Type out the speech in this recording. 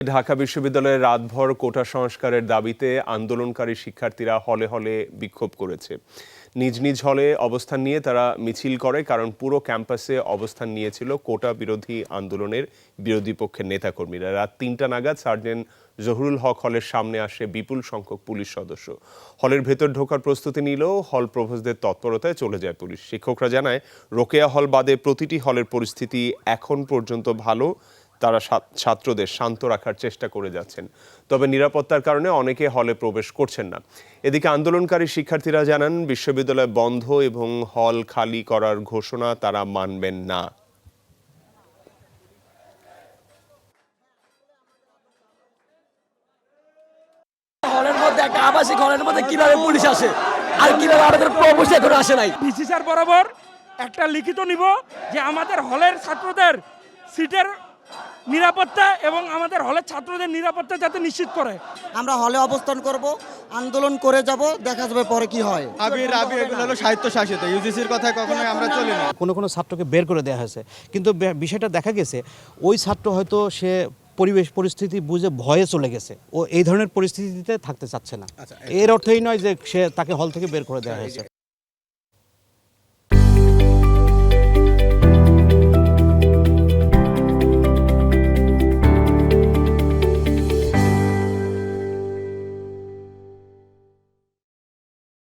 ঢাকা বিশ্ববিদ্যালয়ের রাতভর কোটা সংস্কারের দাবিতে আন্দোলনকারী শিক্ষার্থীরা হলে হলে বিক্ষোভ করেছে। নিজ নিজ হলে অবস্থান নিয়ে তারা মিছিল করে, কারণ পুরো ক্যাম্পাসে অবস্থান নিয়েছিল কোটা বিরোধী আন্দোলনের বিরোধী পক্ষের নেতাকর্মীরা। রাত তিনটা নাগাদ সার্জেন্ট জহুরুল হক হলের সামনে আসে বিপুল সংখ্যক পুলিশ সদস্য। হলের ভেতর ঢোকার প্রস্তুতি নিলেও হল প্রভোজদের তৎপরতায় চলে যায় পুলিশ। শিক্ষকরা জানায়, রোকেয়া হল বাদে প্রতিটি হলের পরিস্থিতি এখন পর্যন্ত ভালো। তারা ছাত্রদের শান্ত রাখার চেষ্টা করে যাচ্ছেন। তবে নিরাপত্তার কারণে অনেকে হলে প্রবেশ করছেন না। এদিকে আন্দোলনকারী শিক্ষার্থীরা জানান বিশ্ববিদ্যালয় বন্ধ এবং হল খালি করার ঘোষণা তারা মানবেন না। হলের মধ্যে একটা আবাসিক হলের মধ্যে কীভাবে পুলিশ আসে? আর কীভাবে আমাদের প্রবেশ এখনও আসে নাই? ভিসি স্যার বরাবর একটা লিখিত নিব যে আমাদের হলের ছাত্রদের সিটের নিরাপত্তা এবং আমাদের হলের ছাত্রদের নিরাপত্তা যাতে নিশ্চিত করে। আমরা হলে অবস্থান করব আন্দোলন করে যাব দেখা যাবে পরে কি হয়। আবির আবি এগুলো হলো সাহিত্য শাসিত ইউজিসির কথায় কখনোই আমরা চলি না। কোনো কোনো ছাত্রকে বের করে দেওয়া হয়েছে। কিন্তু বিষয়টা দেখা গেছে ওই ছাত্র হয়তো সে পরিবেশ পরিস্থিতি বুঝে ভয়ে চলে গেছে। ও এই ধরনের পরিস্থিতিতে থাকতে চাচ্ছে না। এর অর্থই নয় যে সে তাকে হল থেকে বের করে দেওয়া হয়েছে।